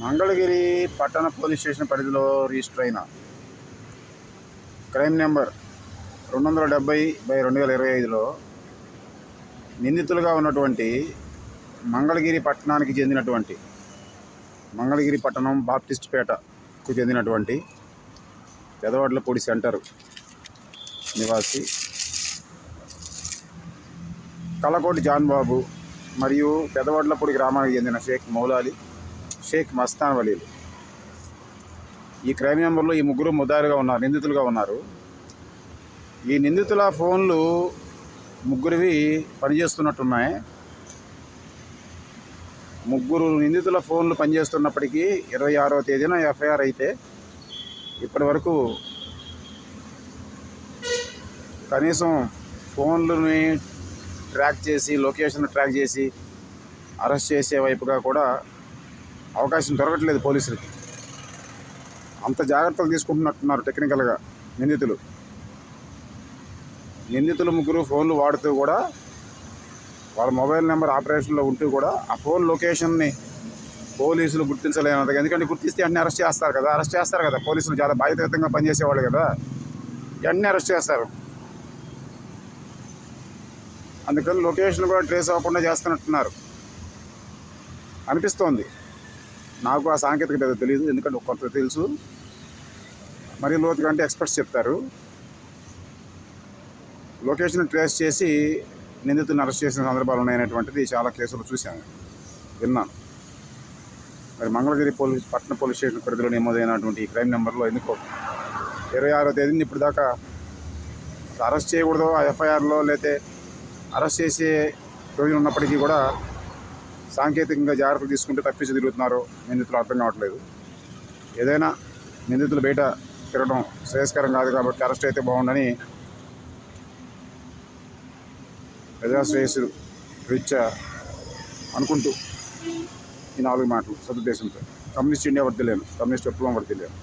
మంగళగిరి పట్టణ police station పరిధిలో register అయిన క్రైమ్ నెంబర్ రెండు వందల డెబ్బై బై రెండు వేల ఇరవై ఐదులో నిందితులుగా ఉన్నటువంటి మంగళగిరి పట్టణానికి చెందినటువంటి మంగళగిరి పట్టణం బాప్టిస్ట్ పేటకు చెందినటువంటి పెదవాడ్లపూడి సెంటర్ నివాసి కలకోటి జాన్ బాబు మరియు పెదవాడ్లపూడి గ్రామానికి చెందిన షేక్ మౌలాలి. షేక్ మస్తాన్ వలీలు. ఈ క్రైమ్ నెంబర్లో ఈ ముగ్గురు ముదారుగా ఉన్నారు నిందితులుగా ఉన్నారు. ఈ నిందితుల ఫోన్లు ముగ్గురివి పనిచేస్తున్నట్టున్నాయి. ముగ్గురు నిందితుల ఫోన్లు పనిచేస్తున్నప్పటికీ ఇరవై ఆరో తేదీన ఎఫ్ఐఆర్ అయితే ఇప్పటి వరకు కనీసం ఫోన్లని ట్రాక్ చేసి లొకేషన్ ట్రాక్ చేసి అరెస్ట్ చేసే వైపుగా కూడా అవకాశం దొరకట్లేదు పోలీసులకి. అంత జాగ్రత్తలు తీసుకుంటున్నట్టున్నారు టెక్నికల్గా నిందితులు. నిందితులు ముగ్గురు ఫోన్లు వాడుతూ కూడా వాళ్ళ మొబైల్ నెంబర్ ఆపరేషన్లో ఉంటూ కూడా ఆ ఫోన్ లొకేషన్ని పోలీసులు గుర్తించలేనది ఎందుకంటే గుర్తిస్తే అన్ని అరెస్ట్ చేస్తారు కదా అరెస్ట్ చేస్తారు కదా పోలీసులు చాలా బాధ్యతయుతంగా పనిచేసేవాళ్ళు కదా అన్నీ అరెస్ట్ చేస్తారు. అందుకని లొకేషన్ కూడా ట్రేస్ అవ్వకుండా చేస్తున్నట్టున్నారు. అనిపిస్తోంది. నాకు ఆ సాంకేతికత తెలియదు ఎందుకంటే కొంత తెలుసు. మరి లోతుగా అంటే ఎక్స్పర్ట్స్ చెప్తారు. లొకేషన్ ట్రేస్ చేసి నిందితులను అరెస్ట్ చేసిన సందర్భాలు ఉన్నాయనేటువంటిది చాలా కేసులు చూశాను. విన్నాను. మరి మంగళగిరి పోలీస్ పట్టణ పోలీస్ స్టేషన్ పరిధిలో నమోదైనటువంటి ఈ క్రైమ్ నెంబర్లో ఎందుకో ఇరవై ఆరో తేదీని ఇప్పుడు దాకా అరెస్ట్ చేయకూడదు ఆ ఎఫ్ఐఆర్లో లేతే అరెస్ట్ చేసే రోజులు ఉన్నప్పటికీ కూడా సాంకేతికంగా జాగ్రత్తలు తీసుకుంటే తప్పించి తిరుగుతున్నారో నిందితులు అర్థం కావట్లేదు. ఏదైనా నిందితులు బయట తిరగడం శ్రేయస్కరం కాదు కాబట్టి అరెస్ట్ అయితే బాగుండని ప్రజాశ్రేయస్సు రీత్యా అనుకుంటూ ఈ నాలుగు మాటలు సదుద్దేశంతో. కమ్యూనిస్ట్ ఇండియా వర్దిలేను కమ్యూనిస్ట్ విప్లవం వర్దిలేను